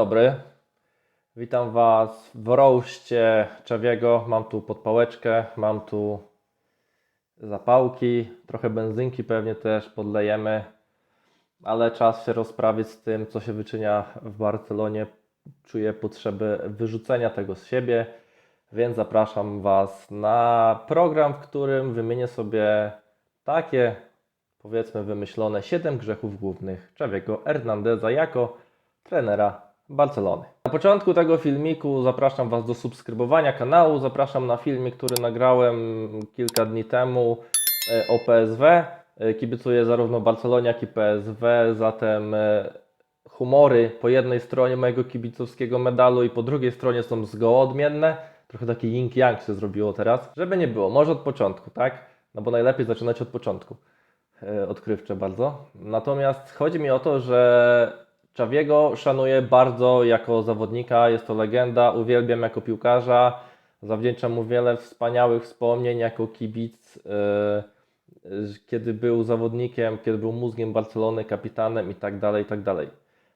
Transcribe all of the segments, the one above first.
dobry. Witam Was w roście Czawiego. Mam tu podpałeczkę, mam tu zapałki, trochę benzynki pewnie też podlejemy, ale czas się rozprawić z tym, co się wyczynia w Barcelonie. Czuję potrzebę wyrzucenia tego z siebie, więc zapraszam Was na program, w którym wymienię sobie takie, powiedzmy, wymyślone 7 grzechów głównych Czawiego Hernandeza jako trenera Barcelony. Na początku tego filmiku zapraszam Was do subskrybowania kanału. Zapraszam na filmik, który nagrałem kilka dni temu e, o PSW. E, Kibicuję zarówno Barcelonie, jak i PSW, zatem e, humory po jednej stronie mojego kibicowskiego medalu i po drugiej stronie są zgoła odmienne. Trochę taki yin-yang się zrobiło teraz. Żeby nie było, może od początku, tak? No bo najlepiej zaczynać od początku odkrywcze bardzo. Natomiast chodzi mi o to, że Czawiego szanuję bardzo jako zawodnika, jest to legenda, uwielbiam jako piłkarza, zawdzięczam mu wiele wspaniałych wspomnień jako kibic, yy, yy, kiedy był zawodnikiem, kiedy był mózgiem Barcelony, kapitanem i tak dalej, i tak dalej.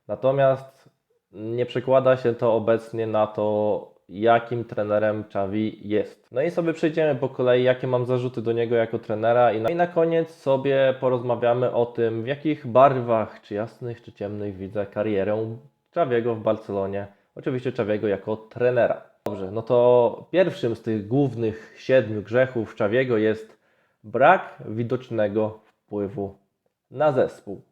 Natomiast nie przekłada się to obecnie na to, jakim trenerem Xavi jest. No i sobie przejdziemy po kolei, jakie mam zarzuty do niego jako trenera i na, i na koniec sobie porozmawiamy o tym, w jakich barwach, czy jasnych, czy ciemnych widzę karierę Xaviego w Barcelonie. Oczywiście Xaviego jako trenera. Dobrze, no to pierwszym z tych głównych siedmiu grzechów Xaviego jest brak widocznego wpływu na zespół.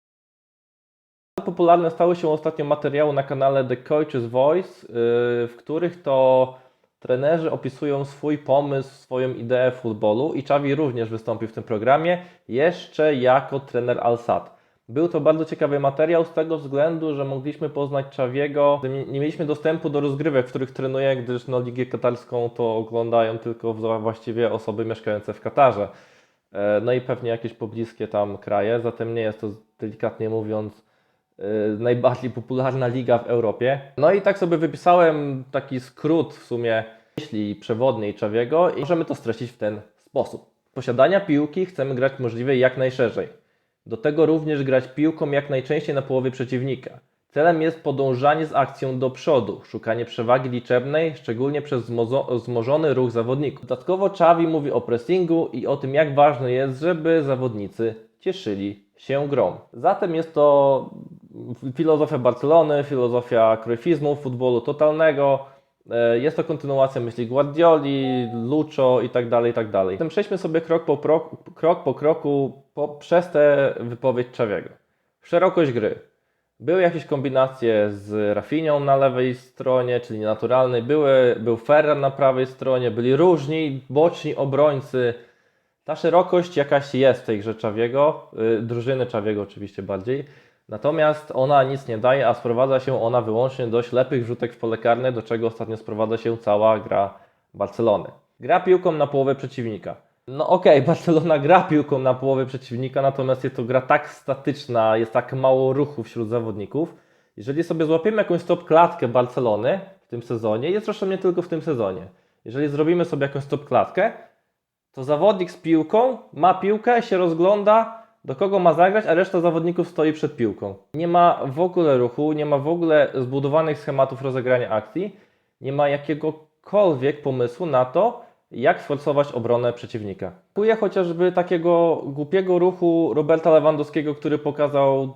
Popularne stały się ostatnio materiały na kanale The Coach's Voice, yy, w których to trenerzy opisują swój pomysł, swoją ideę futbolu i Xavi również wystąpił w tym programie, jeszcze jako trener Al-Sad. Był to bardzo ciekawy materiał z tego względu, że mogliśmy poznać Xaviego. Nie mieliśmy dostępu do rozgrywek, w których trenuje, gdyż no, Ligę Katarską to oglądają tylko właściwie osoby mieszkające w Katarze. E, No i pewnie jakieś pobliskie tam kraje, zatem nie jest to delikatnie mówiąc y, najbardziej popularna liga w Europie. No i tak sobie wypisałem taki skrót w sumie myśli przewodniej Czawiego i możemy to streścić w ten sposób. Posiadania piłki chcemy grać możliwie jak najszerzej. Do tego również grać piłką jak najczęściej na połowie przeciwnika. Celem jest podążanie z akcją do przodu, szukanie przewagi liczebnej, szczególnie przez wzmożony ruch zawodników. Dodatkowo Czawi mówi o pressingu i o tym, jak ważne jest, żeby zawodnicy cieszyli się grą. Zatem jest to filozofia Barcelony, filozofia cruyffizmu, futbolu totalnego. E, Jest to kontynuacja myśli Guardioli, Lucho i tak dalej, i tak dalej. Zatem przejdźmy sobie krok po, pro, krok po kroku po, przez tę wypowiedź Czawiego. Szerokość gry. Były jakieś kombinacje z Rafinią na lewej stronie, czyli naturalnej, były, był Ferran na prawej stronie, byli różni boczni obrońcy. Ta szerokość jakaś jest w tej grze Czawiego, y, drużyny Czawiego oczywiście bardziej. Natomiast ona nic nie daje, a sprowadza się ona wyłącznie do ślepych wrzutek w pole karne, do czego ostatnio sprowadza się cała gra Barcelony. Gra piłką na połowę przeciwnika. No okej, Barcelona gra piłką na połowę przeciwnika, natomiast jest to gra tak statyczna, jest tak mało ruchu wśród zawodników. Jeżeli sobie złapiemy jakąś stop klatkę Barcelony w tym sezonie, jest zresztą nie tylko w tym sezonie. Jeżeli zrobimy sobie jakąś stop klatkę, to zawodnik z piłką ma piłkę, się rozgląda, do kogo ma zagrać, a reszta zawodników stoi przed piłką. Nie ma w ogóle ruchu, nie ma w ogóle zbudowanych schematów rozegrania akcji, nie ma jakiegokolwiek pomysłu na to, jak sforcować obronę przeciwnika. Brakuje chociażby takiego głupiego ruchu Roberta Lewandowskiego, który pokazał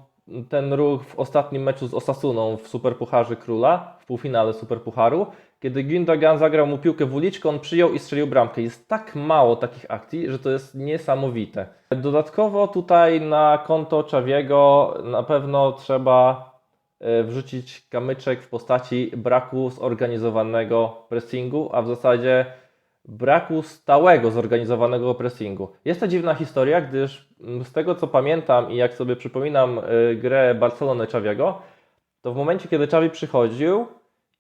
ten ruch w ostatnim meczu z Osasuną w Superpucharze Króla, w półfinale Superpucharu, kiedy Gündogan zagrał mu piłkę w uliczkę, on przyjął i strzelił bramkę. Jest tak mało takich akcji, że to jest niesamowite. Dodatkowo tutaj na konto Czawiego na pewno trzeba e, wrzucić kamyczek w postaci braku zorganizowanego pressingu, a w zasadzie braku stałego zorganizowanego pressingu. Jest to dziwna historia, gdyż z tego co pamiętam i jak sobie przypominam y, grę Barcelony Czawiego, to w momencie kiedy Czawi przychodził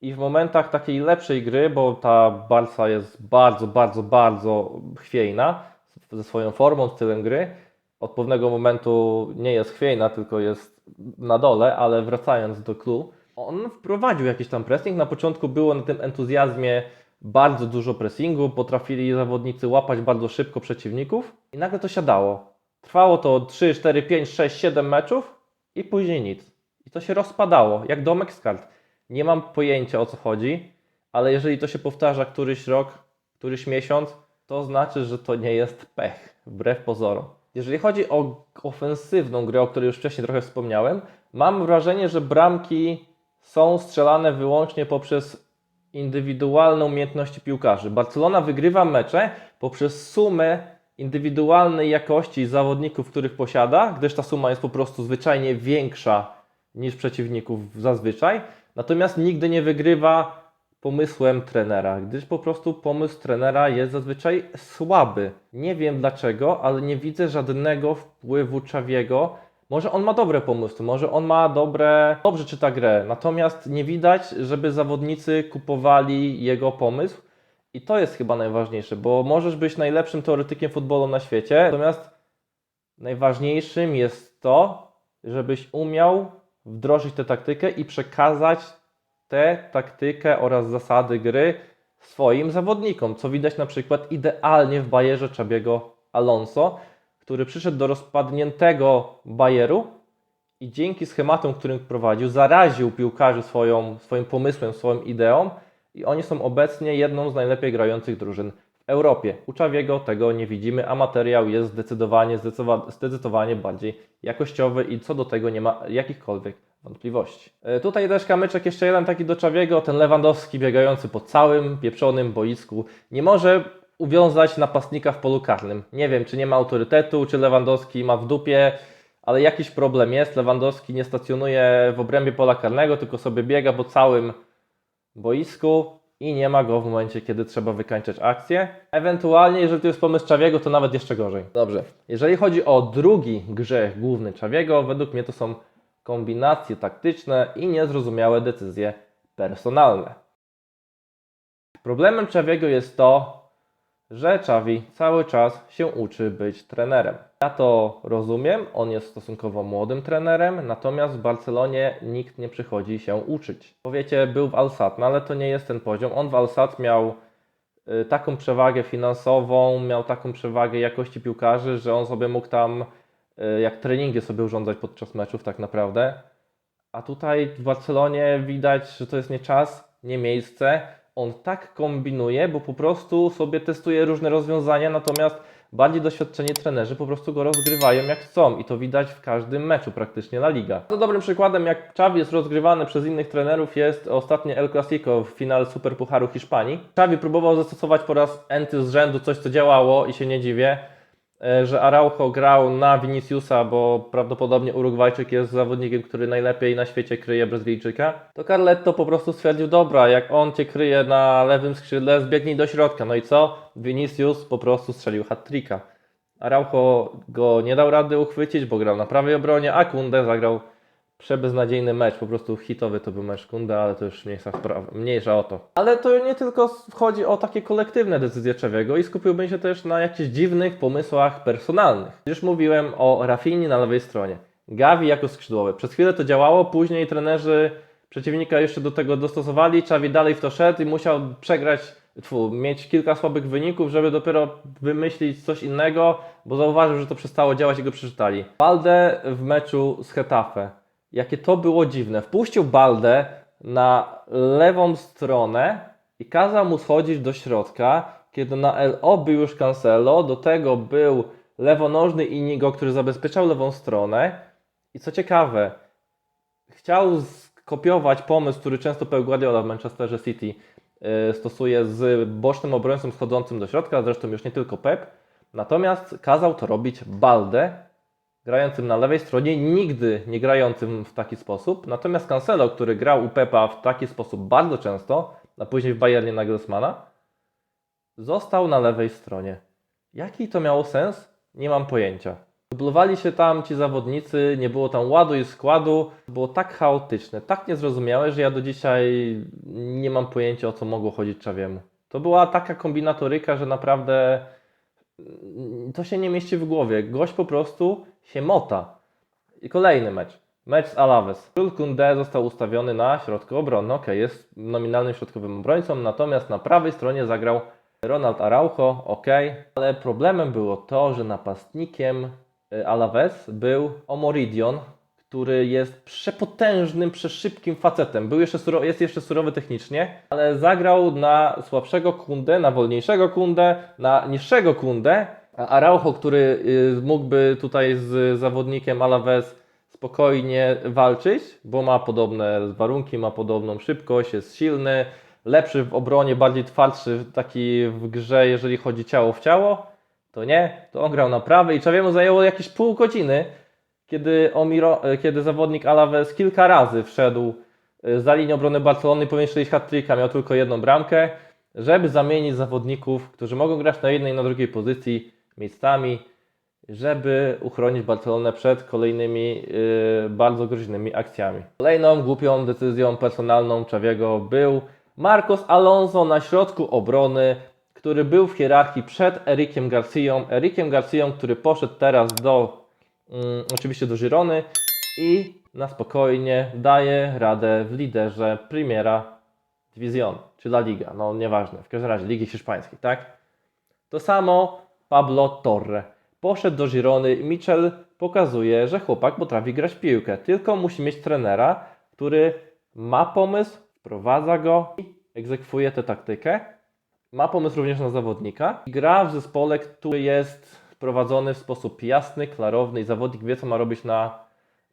i w momentach takiej lepszej gry, bo ta Barca jest bardzo, bardzo, bardzo chwiejna ze swoją formą, stylem gry, od pewnego momentu nie jest chwiejna, tylko jest na dole, ale wracając do clue, on wprowadził jakiś tam pressing. Na początku było na tym entuzjazmie bardzo dużo pressingu, potrafili zawodnicy łapać bardzo szybko przeciwników i nagle to siadało. Trwało to 3, 4, 5, 6, 7 meczów i później nic. I to się rozpadało, jak domek z kart. Nie mam pojęcia o co chodzi, ale jeżeli to się powtarza któryś rok, któryś miesiąc, to znaczy, że to nie jest pech, wbrew pozorom. Jeżeli chodzi o ofensywną grę, o której już wcześniej trochę wspomniałem, mam wrażenie, że bramki są strzelane wyłącznie poprzez indywidualne umiejętności piłkarzy. Barcelona wygrywa mecze poprzez sumę indywidualnej jakości zawodników, których posiada, gdyż ta suma jest po prostu zwyczajnie większa niż przeciwników zazwyczaj. Natomiast nigdy nie wygrywa pomysłem trenera, gdyż po prostu pomysł trenera jest zazwyczaj słaby. Nie wiem dlaczego, ale nie widzę żadnego wpływu Czawiego. Może on ma dobre pomysły, może on ma dobre, dobrze czyta grę, natomiast nie widać, żeby zawodnicy kupowali jego pomysł. I to jest chyba najważniejsze, bo możesz być najlepszym teoretykiem futbolu na świecie, natomiast najważniejszym jest to, żebyś umiał wdrożyć tę taktykę i przekazać tę taktykę oraz zasady gry swoim zawodnikom, co widać na przykład idealnie w Bayerze Czabiego Alonso, który przyszedł do rozpadniętego Bayeru i dzięki schematom, którym prowadził, zaraził piłkarzy swoją, swoim pomysłem, swoją ideą i oni są obecnie jedną z najlepiej grających drużyn Europie. Czawiego tego nie widzimy, a materiał jest zdecydowanie, zdecydowa- zdecydowanie bardziej jakościowy i co do tego nie ma jakichkolwiek wątpliwości. E, Tutaj też kamyczek jeszcze jeden taki do Czawiego, ten Lewandowski biegający po całym pieprzonym boisku nie może uwiązać napastnika w polu karnym. Nie wiem, czy nie ma autorytetu, czy Lewandowski ma w dupie, ale jakiś problem jest. Lewandowski nie stacjonuje w obrębie pola karnego, tylko sobie biega po całym boisku i nie ma go w momencie, kiedy trzeba wykańczać akcję. Ewentualnie, jeżeli to jest pomysł Czawiego, to nawet jeszcze gorzej. Dobrze. Jeżeli chodzi o drugi grzech główny Czawiego, według mnie to są kombinacje taktyczne i niezrozumiałe decyzje personalne. Problemem Czawiego jest to, że Czawi cały czas się uczy być trenerem. Ja to rozumiem, on jest stosunkowo młodym trenerem, natomiast w Barcelonie nikt nie przychodzi się uczyć. Powiecie, był w Alsat, no ale to nie jest ten poziom. On w Alsat miał y, taką przewagę finansową, miał taką przewagę jakości piłkarzy, że on sobie mógł tam y, jak treningi sobie urządzać podczas meczów tak naprawdę. A tutaj w Barcelonie widać, że to jest nie czas, nie miejsce. On tak kombinuje, bo po prostu sobie testuje różne rozwiązania, natomiast bardziej doświadczeni trenerzy po prostu go rozgrywają jak chcą i to widać w każdym meczu praktycznie La Liga. To dobrym przykładem, jak Xavi jest rozgrywany przez innych trenerów jest ostatnie El Clasico w finale Superpucharu Hiszpanii. Xavi próbował zastosować po raz enty z rzędu coś, co działało i się nie dziwię, że Araujo grał na Viniciusa, bo prawdopodobnie Urugwajczyk jest zawodnikiem, który najlepiej na świecie kryje Brazylijczyka, to Carletto po prostu stwierdził, dobra, jak on Cię kryje na lewym skrzydle, zbiegnij do środka. No i co? Vinicius po prostu strzelił hat-tricka. Araujo go nie dał rady uchwycić, bo grał na prawej obronie, a Kunde zagrał przebeznadziejny mecz, po prostu hitowy to był mecz Kunde, ale to już mniejsza sprawa, mniejsza o to. Ale to nie tylko chodzi o takie kolektywne decyzje Czewiego i skupiłbym się też na jakichś dziwnych pomysłach personalnych. Już mówiłem o Rafini na lewej stronie. Gavi jako skrzydłowy. Przez chwilę to działało, później trenerzy przeciwnika jeszcze do tego dostosowali, Czawi dalej w to szedł i musiał przegrać, tfu, mieć kilka słabych wyników, żeby dopiero wymyślić coś innego, bo zauważył, że to przestało działać i go przeczytali. Balde w meczu z Hetafe. Jakie to było dziwne. Wpuścił Balde na lewą stronę i kazał mu schodzić do środka, kiedy na LO był już Cancelo, do tego był lewonożny Inigo, który zabezpieczał lewą stronę. I co ciekawe, chciał skopiować pomysł, który często Pep Guardiola w Manchesterze City y, stosuje z bocznym obrońcą schodzącym do środka, zresztą już nie tylko Pep. Natomiast kazał to robić Balde, grającym na lewej stronie, nigdy nie grającym w taki sposób. Natomiast Cancelo, który grał u Pepa w taki sposób bardzo często, a później w Bayernie Nagelsmana, został na lewej stronie. Jaki to miało sens? Nie mam pojęcia. Dublowali się tam ci zawodnicy, nie było tam ładu i składu. Było tak chaotyczne, tak niezrozumiałe, że ja do dzisiaj nie mam pojęcia o co mogło chodzić Czawiemu. To była taka kombinatoryka, że naprawdę to się nie mieści w głowie. Gość po prostu się mota. I kolejny mecz. Mecz z Alaves. Jules Koundé został ustawiony na środku obrony. Ok, jest nominalnym środkowym obrońcą, natomiast na prawej stronie zagrał Ronald Araujo, ok, ale problemem było to, że napastnikiem y, Alaves był Omoridion, który jest przepotężnym, przeszybkim facetem. Był jeszcze suro, jest jeszcze surowy technicznie, ale zagrał na słabszego kundę, na wolniejszego kundę, na niższego kundę. Araujo, który y, mógłby tutaj z zawodnikiem Alaves spokojnie walczyć, bo ma podobne warunki, ma podobną szybkość, jest silny, lepszy w obronie, bardziej twardszy taki w grze, jeżeli chodzi ciało w ciało, to nie, to on grał na prawej i Czawiemu zajęło jakieś pół godziny, kiedy, Omiro, e, kiedy zawodnik Alaves kilka razy wszedł e, za linię obrony Barcelony powinien strzelić hat-tricka, miał tylko jedną bramkę, żeby zamienić zawodników, którzy mogą grać na jednej i na drugiej pozycji miejscami, żeby uchronić Barcelonę przed kolejnymi yy, bardzo groźnymi akcjami. Kolejną głupią decyzją personalną Czawiego był Marcos Alonso na środku obrony, który był w hierarchii przed Erikiem Garcją. Erikiem Garcją, który poszedł teraz do, mm, oczywiście do Girony i na spokojnie daje radę w liderze Primera Division, czy La Liga, no nieważne, w każdym razie Ligi Hiszpańskiej, tak? To samo Pablo Torre. Poszedł do Girony Mitchell pokazuje, że chłopak potrafi grać piłkę, tylko musi mieć trenera, który ma pomysł, wprowadza go i egzekwuje tę taktykę. Ma pomysł również na zawodnika. Gra w zespole, który jest prowadzony w sposób jasny, klarowny i zawodnik wie, co ma robić na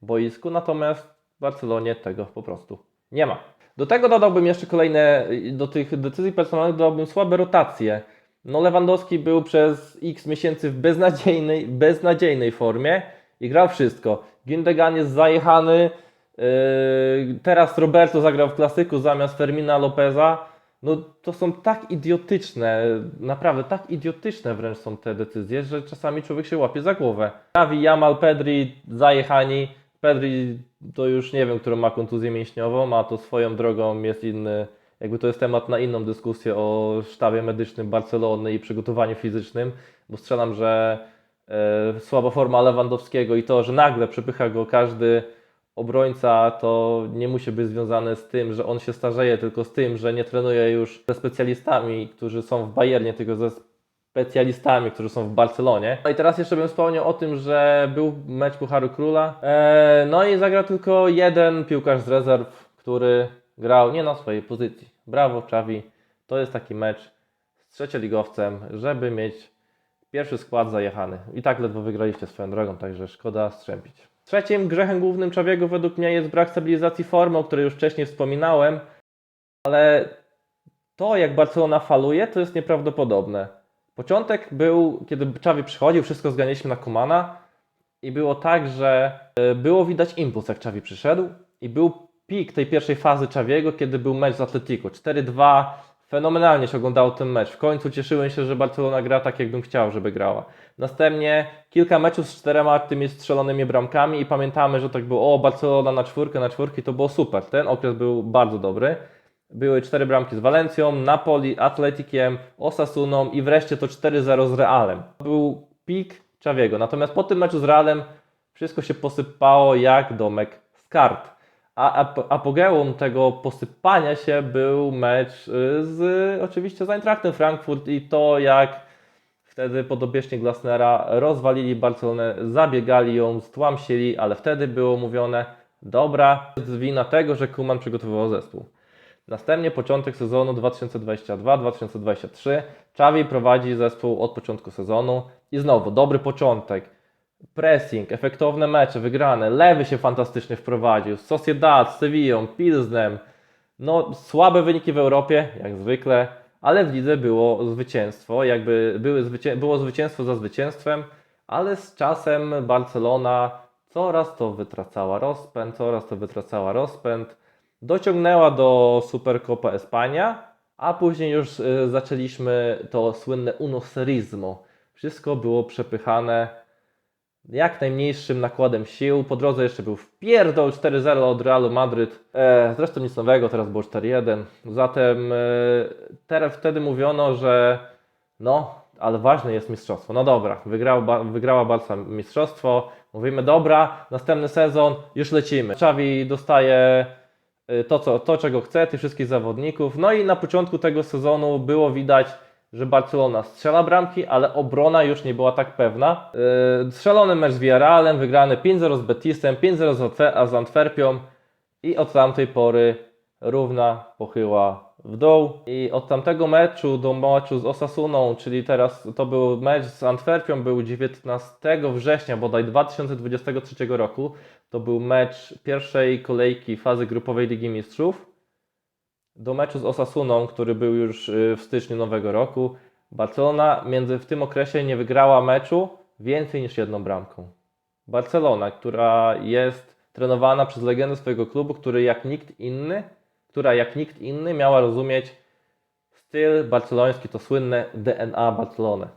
boisku, natomiast w Barcelonie tego po prostu nie ma. Do tego dodałbym jeszcze kolejne, do tych decyzji personalnych dodałbym słabe rotacje. No Lewandowski był przez x miesięcy w beznadziejnej, beznadziejnej formie i grał wszystko. Gündogan jest zajechany, yy, teraz Roberto zagrał w klasyku zamiast Fermina Lopeza. No to są tak idiotyczne, naprawdę tak idiotyczne wręcz są te decyzje, że czasami człowiek się łapie za głowę. Gavi, Jamal, Pedri zajechani. Pedri to już nie wiem, którą ma kontuzję mięśniową, ma to swoją drogą, jest inny, jakby to jest temat na inną dyskusję o sztabie medycznym Barcelony i przygotowaniu fizycznym, bo strzelam, że e, słaba forma Lewandowskiego i to, że nagle przepycha go każdy obrońca, to nie musi być związane z tym, że on się starzeje, tylko z tym, że nie trenuje już ze specjalistami, którzy są w Bayernie, tylko ze specjalistami, którzy są w Barcelonie. No i teraz jeszcze bym wspomniał o tym, że był mecz Pucharu Króla. Eee, no i zagrał tylko jeden piłkarz z rezerw, który grał nie na swojej pozycji. Brawo, Czawi. To jest taki mecz z trzecioligowcem, żeby mieć pierwszy skład zajechany. I tak ledwo wygraliście swoją drogą, także szkoda strzępić. Trzecim grzechem głównym Czawiego według mnie jest brak stabilizacji formy, o której już wcześniej wspominałem, ale to jak Barcelona faluje, to jest nieprawdopodobne. Początek był, kiedy Czawi przychodził, wszystko zganialiśmy na Kumana i było tak, że e, było widać impuls, jak Czawi przyszedł i był pik tej pierwszej fazy Czawiego, kiedy był mecz z Atletico. 4-2, fenomenalnie się oglądało ten mecz. W końcu cieszyłem się, że Barcelona gra tak, jakbym chciał, żeby grała. Następnie kilka meczów z czterema tymi strzelonymi bramkami i pamiętamy, że tak było, o Barcelona na czwórkę, na czwórki, to było super. Ten okres był bardzo dobry. Były cztery bramki z Walencją, Napoli, Atletikiem, Osasuną i wreszcie to 4-0 z Realem. Był pik Czawiego. Natomiast po tym meczu z Realem wszystko się posypało jak domek z kart. A ap- apogeum tego posypania się był mecz y, z oczywiście z Eintrachtem Frankfurt i to jak wtedy podobieżnie Glasnera rozwalili Barcelonę, zabiegali ją, stłamsili, ale wtedy było mówione dobra, jest wina tego, że Kuman przygotowywał zespół. Następnie początek sezonu 2022-2023. Xavi prowadzi zespół od początku sezonu i znowu dobry początek. Pressing, efektowne mecze, wygrane. Lewy się fantastycznie wprowadził. Z Sociedad, z Sevillą. No, słabe wyniki w Europie, jak zwykle, ale w lidze było zwycięstwo. Jakby były było zwycięstwo za zwycięstwem, ale z czasem Barcelona coraz to wytracała rozpęd, coraz to wytracała rozpęd dociągnęła do Supercopa Espania, a później już y, zaczęliśmy to słynne unoserismo. Wszystko było przepychane jak najmniejszym nakładem sił. Po drodze jeszcze był wpierdol 4-0 od Realu Madryt. E, zresztą nic nowego, teraz było 4-1. Zatem e, teraz wtedy mówiono, że no, ale ważne jest mistrzostwo. No dobra, wygrał, wygrała Barca mistrzostwo. Mówimy, dobra, następny sezon, już lecimy. Xavi dostaje y, to, co, to, czego chce, tych wszystkich zawodników. No i na początku tego sezonu było widać że Barcelona strzela bramki, ale obrona już nie była tak pewna. Yy, strzelony mecz z Villarrealem, wygrany 5-0 z Betisem, 5-0 z z Antwerpią i od tamtej pory równa pochyła w dół. I od tamtego meczu do meczu z Osasuną, czyli teraz to był mecz z Antwerpią, był 19 września bodaj 2023 roku. To był mecz pierwszej kolejki fazy grupowej Ligi Mistrzów. Do meczu z Osasuną, który był już y, w styczniu nowego roku, Barcelona między w tym okresie nie wygrała meczu więcej niż jedną bramką. Barcelona, która jest trenowana przez legendę swojego klubu, który jak nikt inny, która jak nikt inny miała rozumieć styl barceloński, to słynne DNA Barcelony.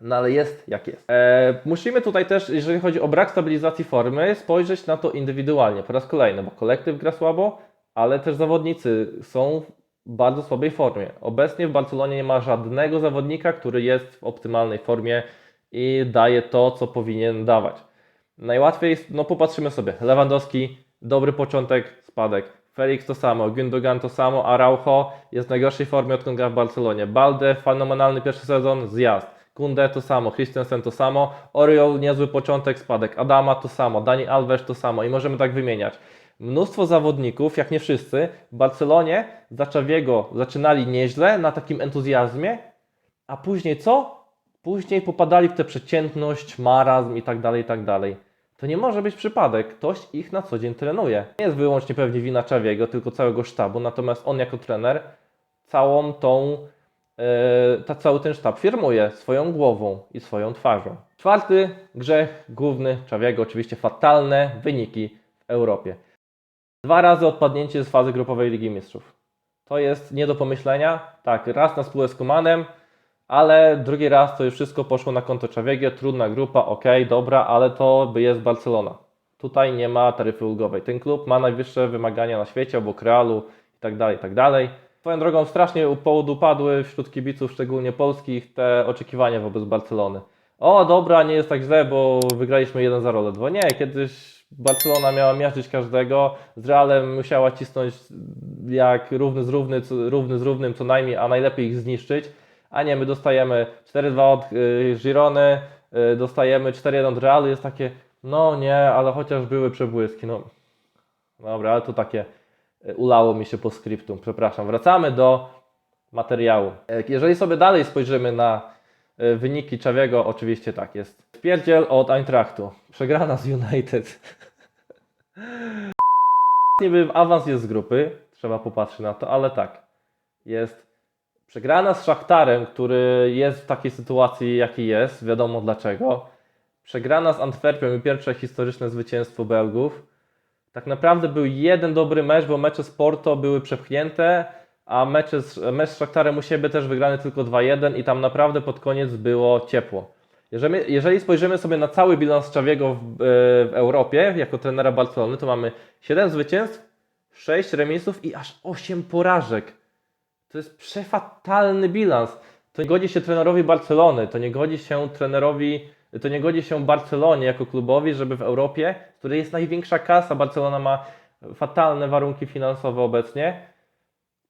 No ale jest jak jest. E, musimy tutaj też, jeżeli chodzi o brak stabilizacji formy, spojrzeć na to indywidualnie po raz kolejny, bo kolektyw gra słabo, ale też zawodnicy są w bardzo słabej formie. Obecnie w Barcelonie nie ma żadnego zawodnika, który jest w optymalnej formie i daje to, co powinien dawać. Najłatwiej, jest- no popatrzymy sobie, Lewandowski, dobry początek, spadek. Felix to samo, Gündogan to samo, Araujo jest w najgorszej formie odkąd gra w Barcelonie. Balde, fenomenalny pierwszy sezon, zjazd. Kunde to samo, Christensen to samo, Oriol niezły początek, spadek. Adama to samo, Dani Alves to samo i możemy tak wymieniać. Mnóstwo zawodników, jak nie wszyscy, w Barcelonie za Czawiego zaczynali nieźle, na takim entuzjazmie, a później co? Później popadali w tę przeciętność, marazm i tak dalej, i tak dalej. To nie może być przypadek. Ktoś ich na co dzień trenuje. Nie jest wyłącznie pewnie wina Czawiego, tylko całego sztabu, natomiast on jako trener całą tą, e, ta, cały ten sztab firmuje swoją głową i swoją twarzą. Czwarty grzech główny Czawiego, oczywiście fatalne wyniki w Europie. Dwa razy odpadnięcie z fazy grupowej Ligi Mistrzów. To jest nie do pomyślenia. Tak, raz na spółę z Kumanem, ale drugi raz to już wszystko poszło na konto Czawiego, trudna grupa, ok, dobra, ale to by jest Barcelona. Tutaj nie ma taryfy ulgowej. Ten klub ma najwyższe wymagania na świecie, obok Realu i tak dalej, i tak. Swoją drogą strasznie podupadły wśród kibiców, szczególnie polskich, te oczekiwania wobec Barcelony. O, dobra, nie jest tak źle, bo wygraliśmy 1-0 ledwo. Nie, kiedyś Barcelona miała miażdżyć każdego, z Realem musiała cisnąć jak równy z, równy, równy z równym co najmniej, a najlepiej ich zniszczyć. A nie, my dostajemy 4-2 od y, Girony, y, dostajemy 4-1 od Realu, jest takie, no nie, ale chociaż były przebłyski, no. Dobra, ale to takie y, ulało mi się po skryptum, przepraszam. Wracamy do materiału. E, Jeżeli sobie dalej spojrzymy na wyniki Czawiego, oczywiście tak jest. Wpierdziel od Eintrachtu. Przegrana z United. Niby awans jest z grupy, trzeba popatrzeć na to, ale tak. Jest przegrana z Szachtarem, który jest w takiej sytuacji, jakiej jest, wiadomo dlaczego. Przegrana z Antwerpią i pierwsze historyczne zwycięstwo Belgów. Tak naprawdę był jeden dobry mecz, bo mecze z Porto były przepchnięte, a z, mecz z Szachtarem u siebie też wygrany tylko 2-1 i tam naprawdę pod koniec było ciepło. Jeżeli, jeżeli spojrzymy sobie na cały bilans Czawiego w, e, w Europie jako trenera Barcelony, to mamy 7 zwycięstw, 6 remisów i aż 8 porażek. To jest przefatalny bilans. To nie godzi się trenerowi Barcelony, to nie godzi się trenerowi, to nie godzi się Barcelonie jako klubowi, żeby w Europie, w której jest największa kasa, Barcelona ma fatalne warunki finansowe obecnie,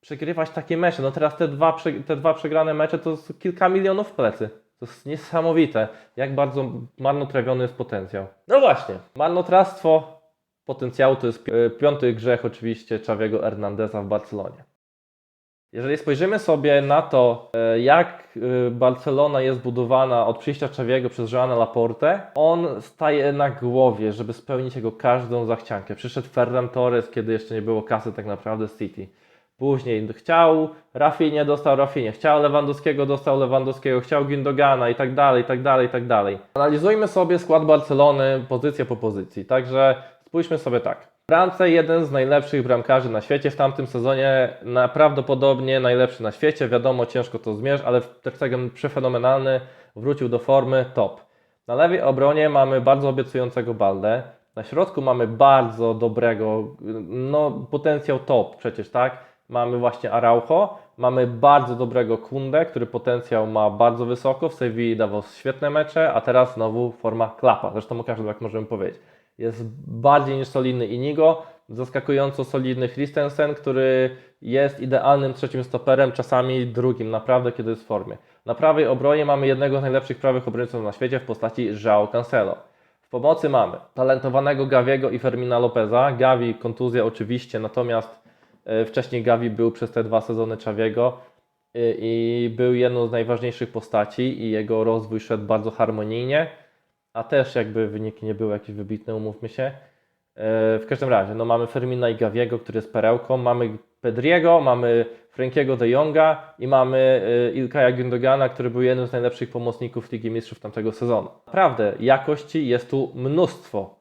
przegrywać takie mecze. No teraz te dwa, te dwa przegrane mecze to kilka milionów plecy. To jest niesamowite, jak bardzo marnotrawiony jest potencjał. No właśnie, marnotrawstwo potencjału to jest pi- piąty grzech oczywiście Czawiego Hernandeza w Barcelonie. Jeżeli spojrzymy sobie na to, e, jak e, Barcelona jest budowana od przyjścia Czawiego przez Joana Laporte, on staje na głowie, żeby spełnić jego każdą zachciankę. Przyszedł Ferran Torres, kiedy jeszcze nie było kasy tak naprawdę City. Później chciał Rafinha, dostał Rafinha, chciał Lewandowskiego, dostał Lewandowskiego, chciał Gündogana i tak dalej, i tak dalej, i tak dalej. Analizujmy sobie skład Barcelony pozycję po pozycji. Także spójrzmy sobie tak. Bramce jeden z najlepszych bramkarzy na świecie w tamtym sezonie, prawdopodobnie najlepszy na świecie. Wiadomo, ciężko to zmierzyć, ale też tego przefenomenalny, wrócił do formy, top. Na lewej obronie mamy bardzo obiecującego Baldę. Na środku mamy bardzo dobrego, no potencjał top przecież, tak? Mamy właśnie Araujo, mamy bardzo dobrego Kunde, który potencjał ma bardzo wysoko, w Sewilli dawał świetne mecze, a teraz znowu forma klapa, zresztą o każdym tak możemy powiedzieć. Jest bardziej niż solidny Inigo, zaskakująco solidny Christensen, który jest idealnym trzecim stoperem, czasami drugim, naprawdę, kiedy jest w formie. Na prawej obronie mamy jednego z najlepszych prawych obrońców na świecie w postaci João Cancelo. W pomocy mamy talentowanego Gaviego i Fermina Lopeza. Gavi kontuzja oczywiście, natomiast wcześniej Gavi był przez te dwa sezony Czawiego i, i był jedną z najważniejszych postaci i jego rozwój szedł bardzo harmonijnie, a też jakby wyniki nie były jakieś wybitne, umówmy się. E, W każdym razie, no mamy Fermina i Gaviego, który jest perełką, mamy Pedriego, mamy Frankiego de Jonga i mamy e, Ilkaja Gündogana, który był jednym z najlepszych pomocników Ligi Mistrzów tamtego sezonu. Naprawdę, jakości jest tu mnóstwo.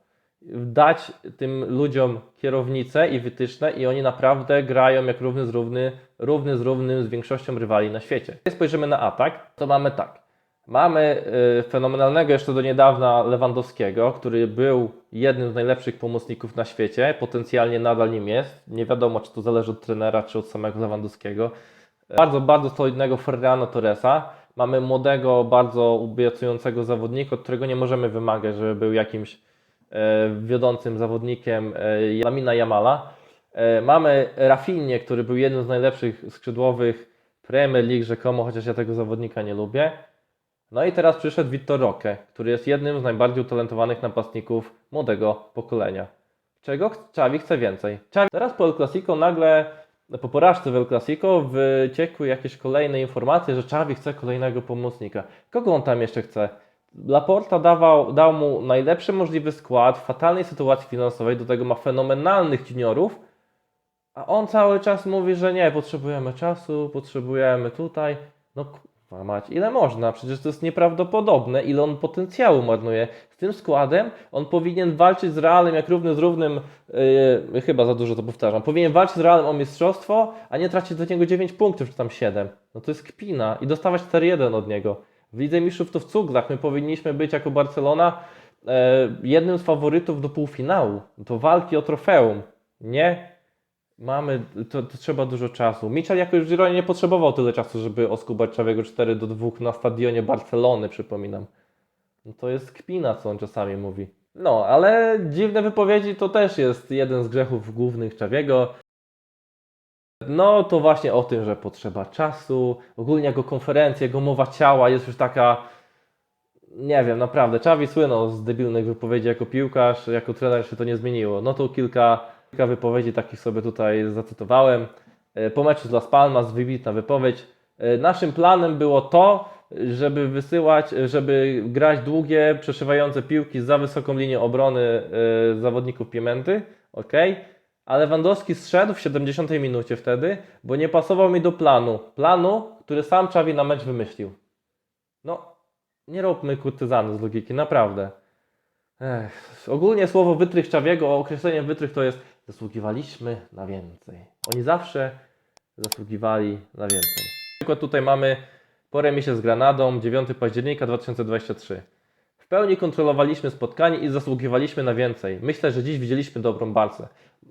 Dać tym ludziom kierownicę i wytyczne i oni naprawdę grają jak równy z równy, równy z równym z większością rywali na świecie. Jeśli spojrzymy na atak, to mamy tak. Mamy y, fenomenalnego jeszcze do niedawna Lewandowskiego, który był jednym z najlepszych pomocników na świecie, potencjalnie nadal nim jest. Nie wiadomo, czy to zależy od trenera, czy od samego Lewandowskiego. Bardzo, bardzo solidnego Ferrana Torresa. Mamy młodego, bardzo obiecującego zawodnika, od którego nie możemy wymagać, żeby był jakimś wiodącym zawodnikiem e, Lamina Jamala. E, mamy Rafinha, który był jednym z najlepszych skrzydłowych Premier League rzekomo, chociaż ja tego zawodnika nie lubię. No i teraz przyszedł Vitor Roque, który jest jednym z najbardziej utalentowanych napastników młodego pokolenia. Czego Czawi chce więcej? Xavi teraz po El Clasico nagle, po porażce w El Clasico wyciekły jakieś kolejne informacje, że Czawi chce kolejnego pomocnika. Kogo on tam jeszcze chce? Laporta dawał, dał mu najlepszy możliwy skład w fatalnej sytuacji finansowej, do tego ma fenomenalnych juniorów, a on cały czas mówi, że nie, potrzebujemy czasu, potrzebujemy tutaj. No kurwa mać, ile można? Przecież to jest nieprawdopodobne, ile on potencjału marnuje. Z tym składem on powinien walczyć z Realem jak równy z równym, yy, chyba za dużo to powtarzam, powinien walczyć z Realem o mistrzostwo, a nie tracić do niego 9 punktów, czy tam 7. No to jest kpina i dostawać 4-1 od niego. W Lidze Mistrzów to w cuglach, my powinniśmy być jako Barcelona e, jednym z faworytów do półfinału, do walki o trofeum. Nie, Mamy, to, to trzeba dużo czasu. Michel jako już w Gironie nie potrzebował tyle czasu, żeby oskubać Czawiego 4 do 2 na stadionie Barcelony, przypominam. No to jest kpina, co on czasami mówi. No, ale dziwne wypowiedzi to też jest jeden z grzechów głównych Czawiego. No to właśnie o tym, że potrzeba czasu. Ogólnie jego konferencja, jego mowa ciała jest już taka. Nie wiem, naprawdę. Czawi słynął z debilnych wypowiedzi jako piłkarz, jako trener się to nie zmieniło. No to kilka Kilka wypowiedzi takich sobie tutaj zacytowałem. E, Po meczu z Las Palmas wybitna wypowiedź. E, Naszym planem było to, żeby wysyłać, żeby grać długie, przeszywające piłki za wysoką linię obrony e, zawodników Piementy. ok? A Lewandowski zszedł w 70 minucie wtedy, bo nie pasował mi do planu. Planu, który sam Czawi na mecz wymyślił. No, nie róbmy kurtyzany z logiki, naprawdę. Ech, ogólnie słowo wytrych Czawiego, określenie wytrych to jest zasługiwaliśmy na więcej. Oni zawsze zasługiwali na więcej. Przykład tutaj mamy po remisie z Granadą 9 października 2023. Pełni kontrolowaliśmy spotkanie i zasługiwaliśmy na więcej. Myślę, że dziś widzieliśmy dobrą Barcę.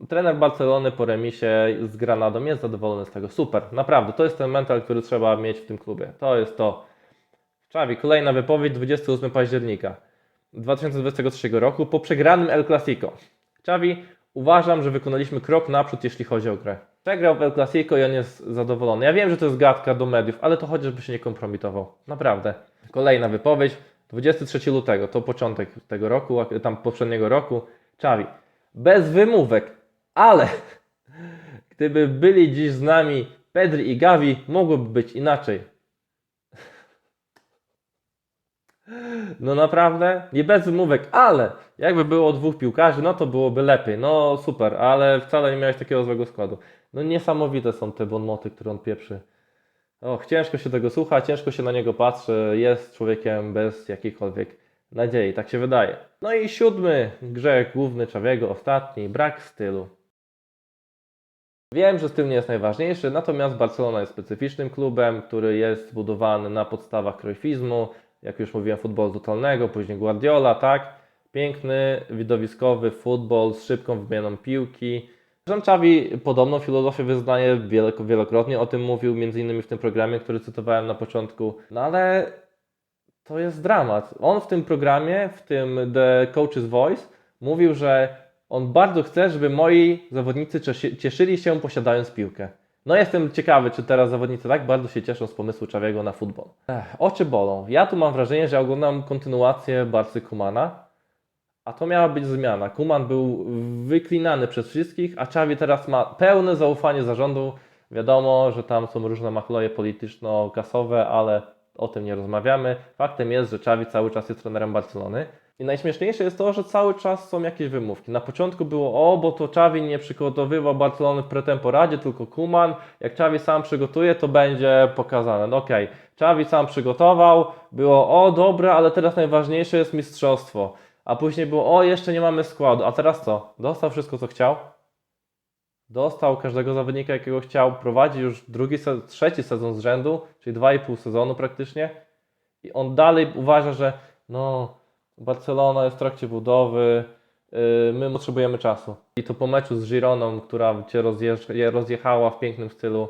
Trener Barcelony po remisie z Granadą jest zadowolony z tego. Super, naprawdę. To jest ten mental, który trzeba mieć w tym klubie. To jest to. Czawi, kolejna wypowiedź 28 października 2023 roku po przegranym El Clasico. Czawi, uważam, że wykonaliśmy krok naprzód, jeśli chodzi o grę. Przegrał w El Clasico i on jest zadowolony. Ja wiem, że to jest gadka do mediów, ale to chociażby się nie kompromitował. Naprawdę. Kolejna wypowiedź. 23 lutego, to początek tego roku, tam poprzedniego roku. Czawi. Bez wymówek, ale gdyby byli dziś z nami Pedri i Gavi, mogłoby być inaczej. No naprawdę, nie bez wymówek, ale jakby było dwóch piłkarzy, no to byłoby lepiej. No super, ale wcale nie miałeś takiego złego składu. No niesamowite są te bonmoty, które on pieprzy. Och, ciężko się tego słucha, ciężko się na niego patrzy. Jest człowiekiem bez jakiejkolwiek nadziei, tak się wydaje. No i siódmy grzech główny Czawiego, ostatni, brak stylu. Wiem, że styl nie jest najważniejszy, natomiast Barcelona jest specyficznym klubem, który jest zbudowany na podstawach krojfizmu, jak już mówiłem, futbolu totalnego, później Guardiola, tak? Piękny, widowiskowy futbol z szybką wymianą piłki. Xavi podobną filozofię wyznaje, wielokrotnie o tym mówił, innymi w tym programie, który cytowałem na początku. No ale to jest dramat. On w tym programie, w tym The Coach's Voice, mówił, że On bardzo chce, żeby moi zawodnicy cieszy- cieszyli się posiadając piłkę. No jestem ciekawy, czy teraz zawodnicy tak bardzo się cieszą z pomysłu Czawiego na futbol. Ech, oczy bolą. Ja tu mam wrażenie, że oglądam kontynuację Barcy Kumana, a to miała być zmiana. Kuman był wyklinany przez wszystkich, a Czawi teraz ma pełne zaufanie zarządu. Wiadomo, że tam są różne machloje polityczno-kasowe, ale o tym nie rozmawiamy. Faktem jest, że Czawi cały czas jest trenerem Barcelony. I najśmieszniejsze jest to, że cały czas są jakieś wymówki. Na początku było, o, bo to Czawi nie przygotowywał Barcelony w pretemporadzie, tylko Kuman. Jak Czawi sam przygotuje, to będzie pokazane. No okej, Czawi sam przygotował, było, o, dobra, ale teraz najważniejsze jest mistrzostwo. A później było, o, jeszcze nie mamy składu. A teraz co? Dostał wszystko, co chciał? Dostał każdego zawodnika, jakiego chciał. Prowadzi już drugi, trzeci sezon z rzędu, czyli dwa i pół sezonu praktycznie. I on dalej uważa, że no, Barcelona jest w trakcie budowy, yy, my potrzebujemy czasu. I to po meczu z Gironą, która cię rozjechała w pięknym stylu,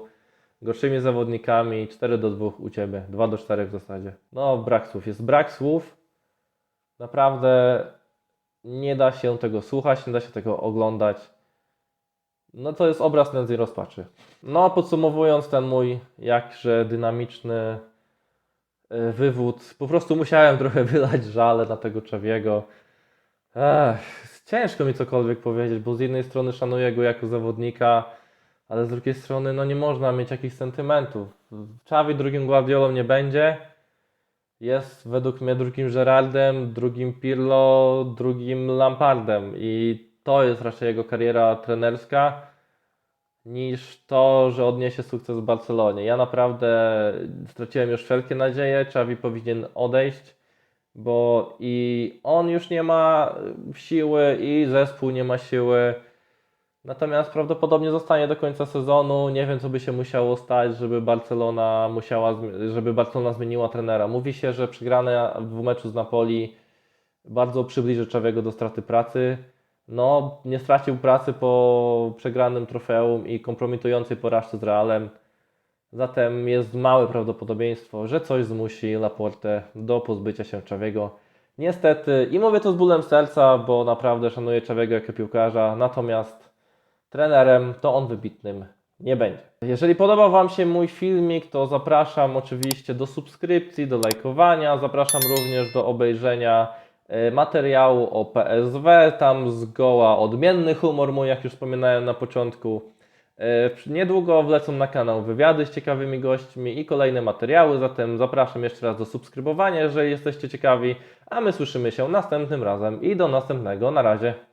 gorszymi zawodnikami, 4 do 2 u ciebie, 2 do 4 w zasadzie. No, brak słów. Jest brak słów. Naprawdę nie da się tego słuchać, nie da się tego oglądać. No to jest obraz nędzy i rozpaczy. No, podsumowując ten mój jakże dynamiczny e, wywód, po prostu musiałem trochę wylać żale na tego Czawiego. Ech, ciężko mi cokolwiek powiedzieć, bo z jednej strony szanuję go jako zawodnika, ale z drugiej strony no nie można mieć jakichś sentymentów. Czawi drugim Guardiolą nie będzie. Jest według mnie drugim Gerardem, drugim Pirlo, drugim Lampardem i to jest raczej jego kariera trenerska niż to, że odniesie sukces w Barcelonie. Ja naprawdę straciłem już wszelkie nadzieje, Xavi powinien odejść, bo i on już nie ma siły i zespół nie ma siły. Natomiast prawdopodobnie zostanie do końca sezonu. Nie wiem, co by się musiało stać, żeby Barcelona musiała, żeby Barcelona zmieniła trenera. Mówi się, że przegrana w dwumeczu z Napoli bardzo przybliży Czawiego do straty pracy. No, nie stracił pracy po przegranym trofeum i kompromitującej porażce z Realem. Zatem jest małe prawdopodobieństwo, że coś zmusi Laporte do pozbycia się Czawiego. Niestety, i mówię to z bólem serca, bo naprawdę szanuję Czawiego jako piłkarza, natomiast trenerem to on wybitnym nie będzie. Jeżeli podobał Wam się mój filmik, to zapraszam oczywiście do subskrypcji, do lajkowania, zapraszam również do obejrzenia e, materiału o PSW, tam zgoła odmienny humor mój, jak już wspominałem na początku. E, Niedługo wlecą na kanał wywiady z ciekawymi gośćmi i kolejne materiały, zatem zapraszam jeszcze raz do subskrybowania, jeżeli jesteście ciekawi, a my słyszymy się następnym razem i do następnego, na razie.